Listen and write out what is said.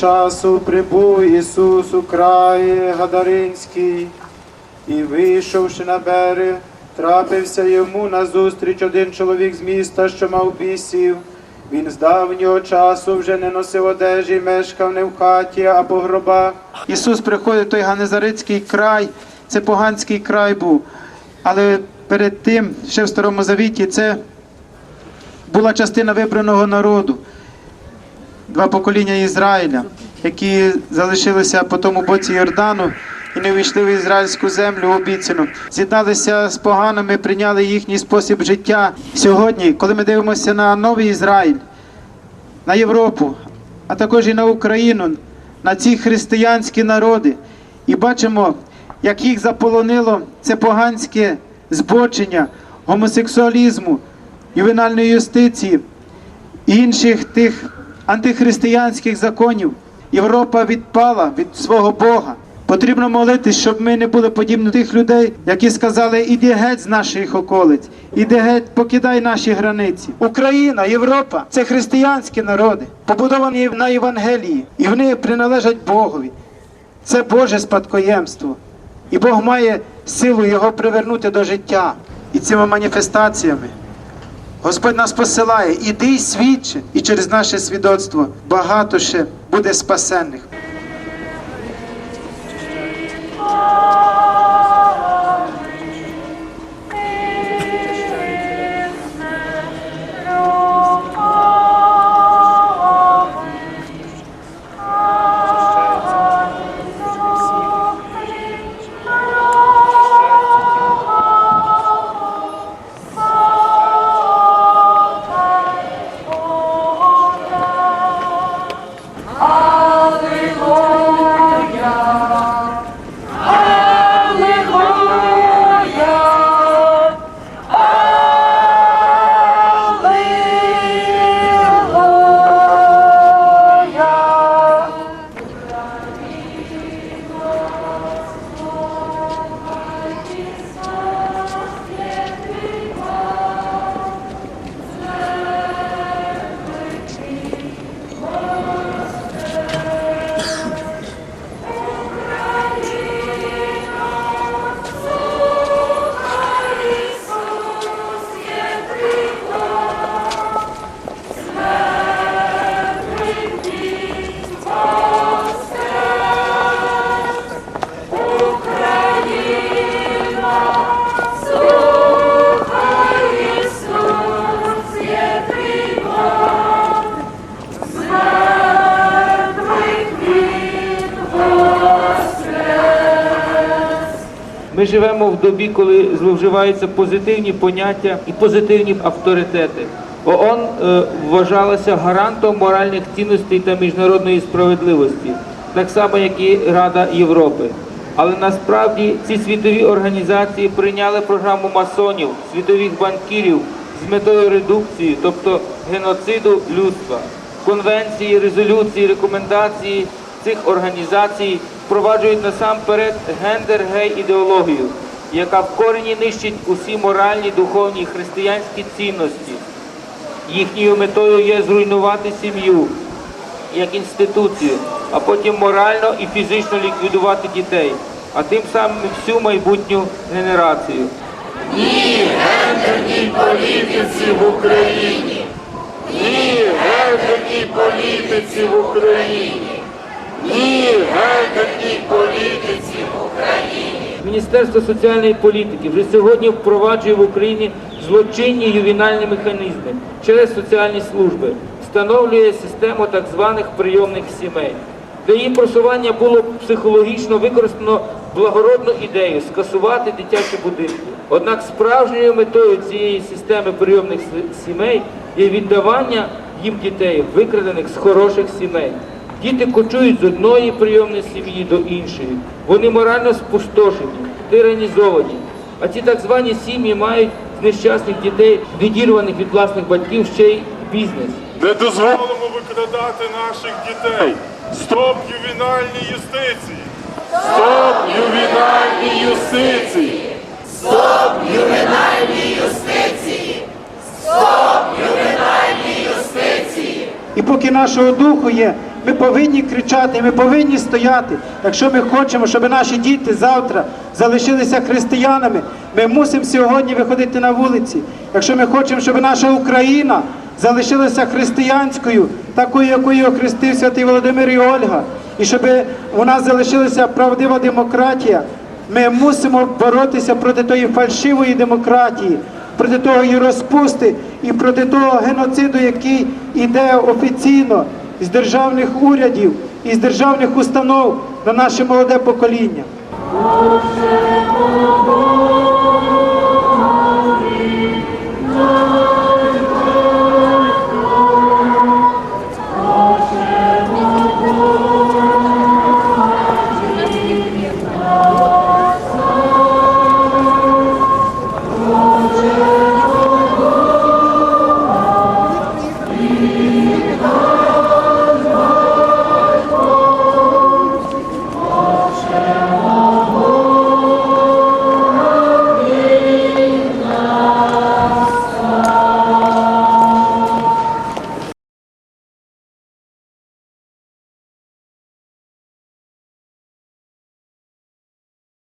часу прибув Ісус у край Гадаринський, і вийшовши на берег, трапився йому назустріч один чоловік з міста, що мав бісів. Він з давнього часу вже не носив одежі, мешкав не в хаті, а по гробах. Ісус приходить в той Ганезарицький край, це поганський край був. Але перед тим, ще в Старому Завіті, це була частина вибраного народу, два покоління Ізраїля, які залишилися по тому боці Йордану і не увійшли в ізраїльську землю обіцяну. З'єдналися з поганими, прийняли їхній спосіб життя. Сьогодні, коли ми дивимося на новий Ізраїль, на Європу, а також і на Україну, на ці християнські народи, і бачимо, як їх заполонило це поганське збочення, гомосексуалізму, ювенальної юстиції і інших тих антихристиянських законів. Європа відпала від свого Бога. Потрібно молитись, щоб ми не були подібні тих людей, які сказали: іди геть з наших околиць, іди геть, покидай наші границі. Україна, Європа це християнські народи, побудовані на Євангелії, і вони приналежать Богові. Це Боже спадкоємство. І Бог має силу його привернути до життя. І цими маніфестаціями Господь нас посилає, іди й свідчи, і через наше свідоцтво багато ще буде спасенних. Ми живемо в добі, коли зловживаються позитивні поняття і позитивні авторитети. ООН е, вважалася гарантом моральних цінностей та міжнародної справедливості, так само як і Рада Європи. Але насправді ці світові організації прийняли програму масонів, світових банкірів з метою редукції, тобто геноциду людства. Конвенції, резолюції, рекомендації цих організацій впроваджують насамперед гендер-гей ідеологію, яка в корені нищить усі моральні, духовні і християнські цінності. Їхньою метою є зруйнувати сім'ю як інституцію, а потім морально і фізично ліквідувати дітей, а тим самим всю майбутню генерацію. Ні гендерній політиці в Україні. Ні гендерній політиці в Україні. Ні гендерній політиці в Україні. Міністерство соціальної політики вже сьогодні впроваджує в Україні злочинні ювенальні механізми через соціальні служби, встановлює систему так званих прийомних сімей. Для її просування було психологічно використано благородну ідею скасувати дитячі будинки. Однак справжньою метою цієї системи прийомних сімей є віддавання їм дітей, викрадених з хороших сімей. Діти кочують з одної прийомної сім'ї до іншої. Вони морально спустошені, тиранізовані. А ці так звані сім'ї мають з нещасних дітей, відірваних від власних батьків, ще й бізнес. Не дозволимо викрадати наших дітей. Стоп ювенальній юстиції! Стоп ювенальній юстиції! Стоп ювенальній юстиції! Стоп ювенальній юстиції! І поки нашого духу є, Ми повинні кричати, ми повинні стояти. Якщо ми хочемо, щоб наші діти завтра залишилися християнами, ми мусимо сьогодні виходити на вулиці. Якщо ми хочемо, щоб наша Україна залишилася християнською, такою, якою охрестив святий Володимир і Ольга, і щоб у нас залишилася правдива демократія, ми мусимо боротися проти тої фальшивої демократії, проти того розпусти і проти того геноциду, який іде офіційно з державних урядів і з державних установ на наше молоде покоління.